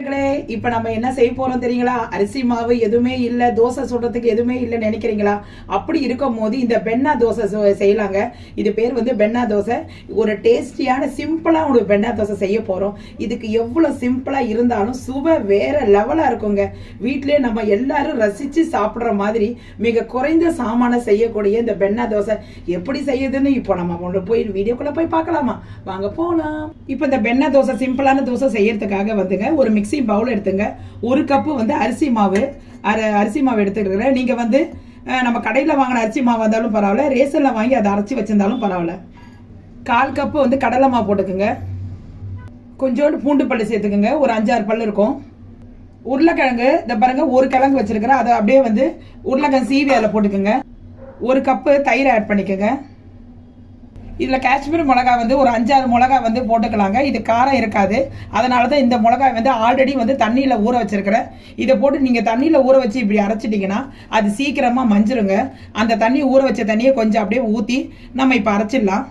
இப்போ இப்ப நம்ம என்ன செய்ய போறோம் தெரியுங்களா? அரிசி மாவு எதுவுமே இல்ல தோசை சுடுறதுக்கு எதுவுமே இல்லைன்னு நினைக்கிறீங்களா? அப்படி இருக்கும் போது இந்த பென்னா தோசை செய்யலாங்க. இது பேர் வந்து பென்னா தோசை. ஒரு டேஸ்டியான சிம்பிளா ஒரு பென்னா தோசை செய்ய போறோம். இதுக்கு எவ்வளவு சிம்பிளா இருந்தாலும் சுவை வேற லெவலா இருக்குங்க. வீட்டிலேயே நம்ம எல்லாரும் ரசிச்சு சாப்பிடுற மாதிரி மிக குறைந்த சாமான செய்யக்கூடிய இந்த பென்னா தோசை எப்படி செய்யுதுன்னு இப்போ நம்ம கொண்டு போய் வீடியோக்குள்ள போய் பார்க்கலாமா? வாங்க போலாம். இப்போ இந்த பென்னா தோசை சிம்பிளான தோசை செய்யறதுக்காக வந்துங்க ஒரு மிக்ஸ் பவுல் எடுத்துங்க. ஒரு கப்பு வந்து அரிசி மாவு. அரை அரிசி மாவு எடுத்துக்கிறேன். நீங்கள் வந்து நம்ம கடையில் வாங்கின அரிசி மாவு இருந்தாலும் பரவாயில்ல. ரேசனில் வாங்கி அதை அரைச்சி வச்சிருந்தாலும் பரவாயில்ல. கால் கப்பு வந்து கடலை மாவு போட்டுக்குங்க. கொஞ்சோண்டு பூண்டு பல்லு சேர்த்துக்குங்க. ஒரு அஞ்சாறு பல்லு இருக்கும். உருளைக்கிழங்கு இந்த பாருங்க ஒரு கிழங்கு வச்சிருக்கிறேன். அதை அப்படியே வந்து உருளைக்கிழங்கு சீவி அதில் போட்டுக்குங்க. ஒரு கப்பு தயிர் ஆட் பண்ணிக்கோங்க. இதில் காஷ்மீர் மிளகா வந்து ஒரு அஞ்சாறு மிளகா வந்து போட்டுக்கலாங்க. இது காரம் இருக்காது. அதனால தான் இந்த மிளகாய் வந்து ஆல்ரெடி வந்து தண்ணியில் ஊற வச்சுருக்கிறேன். இதை போட்டு நீங்கள் தண்ணியில் ஊற வச்சு இப்படி அரைச்சிட்டிங்கன்னா அது சீக்கிரமாக மஞ்சிருங்க. அந்த தண்ணி ஊற வச்ச தண்ணியை கொஞ்சம் அப்படியே ஊற்றி நம்ம இப்போ அரைச்சிடலாம்.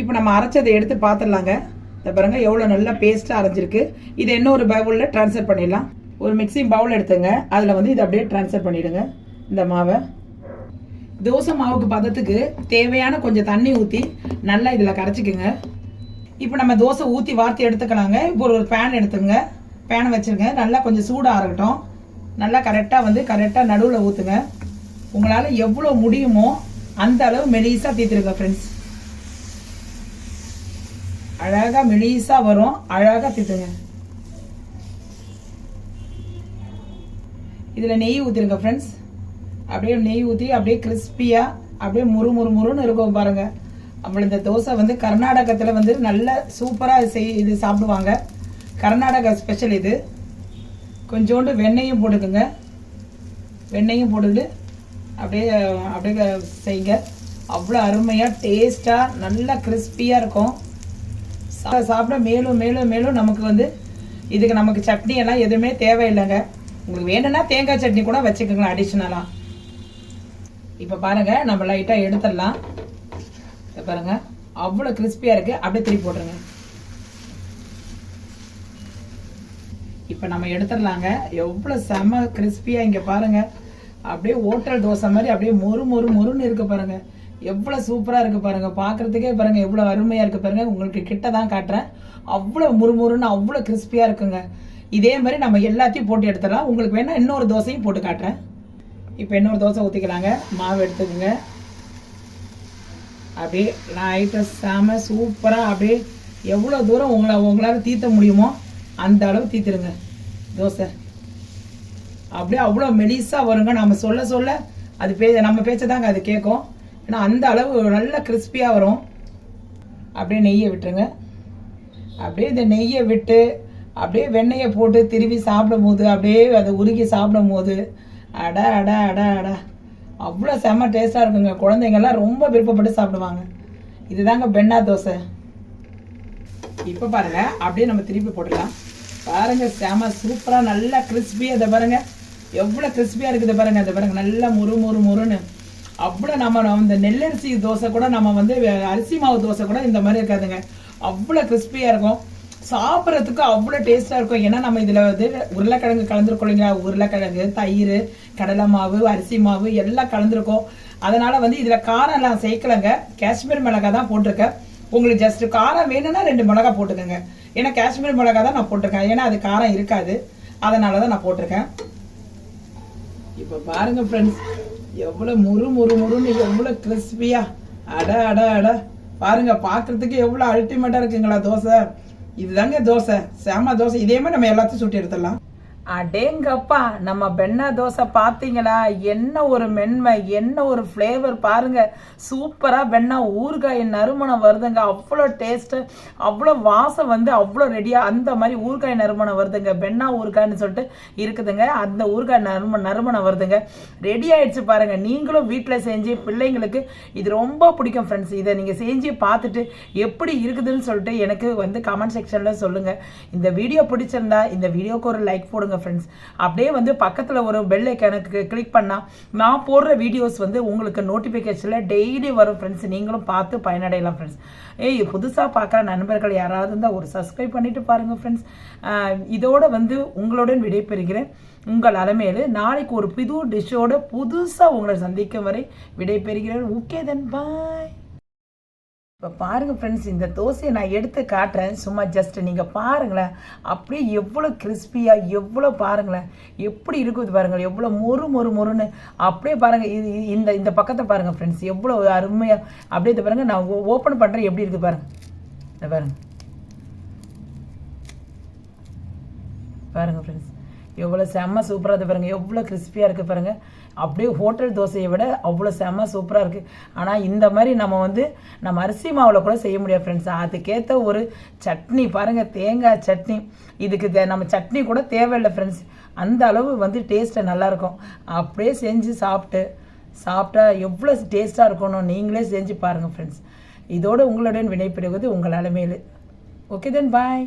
இப்போ நம்ம அரைச்சதை எடுத்து பார்த்துடலாங்க இந்த பாருங்க எவ்வளோ நல்லா பேஸ்ட்டாக அரைஞ்சிருக்கு. இதை இன்னொரு பவுலில் ட்ரான்ஸ்ஃபர் பண்ணிடலாம். ஒரு மிக்ஸிங் பவுல் எடுத்துங்க. அதில் வந்து இதை அப்படியே ட்ரான்ஸ்ஃபர் பண்ணிவிடுங்க இந்த மாவை. தோசை மாவுக்கு பதத்துக்கு தேவையான கொஞ்சம் தண்ணி ஊற்றி நல்லா இதில் கரைச்சிக்கோங்க. இப்போ நம்ம தோசை ஊற்றி வார்த்து எடுத்துக்கலாங்க. இப்போ ஒரு பேன் எடுத்துங்க பேனை வச்சுருங்க. நல்லா கொஞ்சம் சூடாக இருக்கட்டும் நல்லா கரெக்டாக வந்து கரெக்டாக நடுவில் ஊற்றுங்க உங்களால் எவ்வளோ முடியுமோ அந்த அளவு மெலிசாக தீர்த்துருங்க ஃப்ரெண்ட்ஸ் அழகாக மெலிசாக வரும். அழகாக தீர்த்துங்க இதில் நெய் ஊற்றிருங்க ஃப்ரெண்ட்ஸ் அப்படியே நெய் ஊற்றி அப்படியே கிறிஸ்பியாக அப்படியே முறு முறு முறுன்னு இருக்கும் பாருங்கள் அப்புறம் இந்த தோசை வந்து கர்நாடகத்தில் வந்து நல்ல சூப்பராக செய் இது சாப்பிடுவாங்க. கர்நாடகா ஸ்பெஷல் இது. கொஞ்சோண்டு வெண்ணெயும் போட்டுக்குங்க. வெண்ணெயும் போட்டுக்கிட்டு அப்படியே அப்படியே செய்யுங்க அவ்வளோ அருமையாக டேஸ்ட்டாக நல்லா கிறிஸ்பியாக இருக்கும். சாப்பிட மேலும் மேலும் மேலும் நமக்கு வந்து இதுக்கு நமக்கு சட்னி எல்லாம் எதுவுமே தேவையில்லைங்க. உங்களுக்கு வேணும்னா தேங்காய் சட்னி கூட வச்சுக்கோங்களேன் அடிஷ்னலாக இப்போ பாருங்க நம்ம லைட்டாக எடுத்துடலாம். பாருங்கள் பாருங்க. அவ்வளோ கிறிஸ்பியாக இருக்குது அப்படியே திருப்பி போட்டுருங்க. இப்போ நம்ம எடுத்துடலாங்க. எவ்வளோ செம கிறிஸ்பியாக இங்கே பாருங்கள் அப்படியே ஓட்டல் தோசை மாதிரி அப்படியே மொறு மொறு மொறுன்னு இருக்கு பாருங்கள் எவ்வளோ சூப்பராக இருக்குது பாருங்கள் பார்க்கறதுக்கே பாருங்கள் எவ்வளோ அருமையாக இருக்குது பாருங்கள் உங்களுக்கு கிட்ட தான் காட்டுறேன் அவ்வளோ முறுமுறுன்னு அவ்வளோ கிறிஸ்பியாக இருக்குங்க. இதே மாதிரி நம்ம எல்லாத்தையும் போட்டு எடுத்துடலாம். உங்களுக்கு வேணால் இன்னொரு தோசையும் போட்டு காட்டுறேன். இப்போ இன்னொரு தோசை ஊற்றிக்கலாங்க மாவு எடுத்துக்கோங்க. அப்படியே லைட்டாக செம சூப்பராக அப்படியே எவ்வளோ தூரம் உங்களை உங்களால் தீர்த்த முடியுமோ அந்த அளவு தீர்த்துருங்க தோசை. அப்படியே அவ்வளோ மெலிசாக வருங்க. நம்ம சொல்ல சொல்ல அது பே நம்ம பேச்சை தாங்க அது கேட்கும். ஏன்னா அந்த அளவு நல்ல கிறிஸ்பியாக வரும். அப்படியே நெய்யை விட்டுருங்க. அப்படியே இந்த நெய்யை விட்டு அப்படியே வெண்ணெயை போட்டு திருவி சாப்பிடும் போது அப்படியே அதை உருகி சாப்பிடும் போது அட அட அட அட. அவ்வளோ செம்ம டேஸ்ட்டாக இருக்குங்க. குழந்தைங்கள்லாம் ரொம்ப விருப்பப்பட்டு சாப்பிடுவாங்க. இதுதாங்க பெண்ணா தோசை. இப்போ பாருங்க அப்படியே நம்ம திருப்பி போட்டுக்கலாம். பாருங்க செம சூப்பராக நல்லா கிறிஸ்பியாக இதை பாருங்க. எவ்வளோ கிறிஸ்பியாக இருக்குது பாருங்க அதை பாருங்க. நல்லா முறு முறு முறுன்னு. அவ்வளோ நம்ம இந்த நெல்லரிசி தோசை கூட நம்ம வந்து அரிசி மாவு தோசை கூட இந்த மாதிரி இருக்காதுங்க. அவ்வளோ கிறிஸ்பியாக இருக்கும். சாப்பிட்றதுக்கு அவ்வளோ டேஸ்ட்டாக இருக்கும். ஏன்னா நம்ம இதில் வந்து உருளைக்கிழங்கு கலந்துருக்கோம் இல்லைங்களா? உருளைக்கிழங்கு தயிர் கடலை மாவு அரிசி மாவு எல்லாம் கலந்துருக்கோம். அதனால் வந்து இதில் காரம் எல்லாம் சேர்க்கலைங்க. காஷ்மீர் மிளகாய் தான் போட்டிருக்கேன். உங்களுக்கு ஜஸ்ட் காரம் வேணும்னா ரெண்டு மிளகா போட்டுக்கோங்க. ஏன்னா காஷ்மீர் மிளகா தான் நான் போட்டிருக்கேன். ஏன்னா அது காரம் இருக்காது. அதனால தான் நான் போட்டிருக்கேன். இப்போ பாருங்க ஃப்ரெண்ட்ஸ் எவ்வளோ முறு முறு முறுன்னு எவ்வளோ கிறிஸ்பியாக அட அட அட. பாருங்க பார்க்கறதுக்கு எவ்வளோ அல்டிமேட்டாக இருக்குங்களா தோசை. இதுதாங்க தோசை. சாமா தோசை. இதே மாதிரி நம்ம எல்லாத்தையும் சுட்டி எடுத்துடலாம். அடேங்கப்பா நம்ம பென்னா தோசை பார்த்தீங்களா? என்ன ஒரு மென்மை என்ன ஒரு ஃப்ளேவர் பாருங்க. சூப்பராக பெண்ணா ஊறுகாய் நறுமணம் வருதுங்க. அவ்வளோ டேஸ்ட்டு அவ்வளோ வாசம் வந்து அவ்வளோ ரெடியாக அந்த மாதிரி ஊறுகாய் நறுமணம் வருதுங்க. பெண்ணா ஊறுகாய்னு சொல்லிட்டு இருக்குதுங்க. அந்த ஊறுகாய் நறும நறுமணம் வருதுங்க. ரெடி ஆயிடுச்சு பாருங்க. நீங்களும் வீட்டில் செஞ்சு பிள்ளைங்களுக்கு இது ரொம்ப பிடிக்கும் ஃப்ரெண்ட்ஸ் இதை நீங்கள் செஞ்சு பார்த்துட்டு எப்படி இருக்குதுன்னு சொல்லிட்டு எனக்கு வந்து கமெண்ட் செக்ஷனில் சொல்லுங்கள் இந்த வீடியோ பிடிச்சிருந்தா இந்த வீடியோக்கு ஒரு லைக் போடுங்க. பாருங்கள் ஃப்ரெண்ட்ஸ் அப்படியே வந்து பக்கத்தில் ஒரு பெல் கணக்கு கிளிக் பண்ணால் நான் போடுற வீடியோஸ் வந்து உங்களுக்கு நோட்டிஃபிகேஷனில் டெய்லி வரும் ஃப்ரெண்ட்ஸ் நீங்களும் பார்த்து பயனடையலாம் ஃப்ரெண்ட்ஸ் ஏய் புதுசாக பார்க்குற நண்பர்கள் யாராவது இருந்தால் ஒரு சப்ஸ்கிரைப் பண்ணிவிட்டு பாருங்கள் ஃப்ரெண்ட்ஸ் இதோடு வந்து உங்களுடன் விடைபெறுகிறேன். உங்கள் அலமையில் நாளைக்கு ஒரு புது டிஷ்ஷோட புதுசாக உங்களை சந்திக்கும் வரை விடைபெறுகிறேன். ஓகே தென் பாய் இப்போ பாருங்கள் ஃப்ரெண்ட்ஸ் இந்த தோசையை நான் எடுத்து காட்டுறேன். சும்மா ஜஸ்ட் நீங்கள் பாருங்களேன். அப்படியே எவ்வளோ கிறிஸ்பியாக எவ்வளோ பாருங்களேன். எப்படி இருக்குது பாருங்கள் எவ்வளோ மொறு மொறு மொறுன்னு. அப்படியே பாருங்கள் இது இந்த இந்த பக்கத்தை பாருங்கள் ஃப்ரெண்ட்ஸ் எவ்வளோ அருமையாக அப்படியே இதை பாருங்கள் நான் ஓப்பன் பண்ணுறேன் எப்படி இருக்குது பாருங்கள் இதை பாருங்கள் பாருங்கள் ஃப்ரெண்ட்ஸ் எவ்வளோ செம்ம சூப்பராக இருக்குது பாருங்கள் எவ்வளோ கிறிஸ்பியாக இருக்குது பாருங்கள் அப்படியே ஹோட்டல் தோசையை விட அவ்வளோ செம்ம சூப்பராக இருக்குது ஆனால் இந்த மாதிரி நம்ம வந்து நம்ம அரிசி மாவில் கூட செய்ய முடியாது ஃப்ரெண்ட்ஸ் அதுக்கேற்ற ஒரு சட்னி பாருங்கள் தேங்காய் சட்னி. இதுக்கு தே- நம்ம சட்னி கூட தேவையில்லை ஃப்ரெண்ட்ஸ் அந்த அளவு வந்து டேஸ்ட்டை நல்லாயிருக்கும் அப்படியே செஞ்சு சாப்பிட்டு சாப்பிட்டா எவ்வளோ டேஸ்ட்டாக இருக்கணும் நீங்களே செஞ்சு பாருங்கள் ஃப்ரெண்ட்ஸ் இதோடு உங்களுடன் வினைப்படுவது உங்கள் அலமேலு ஓகே தென் பாய்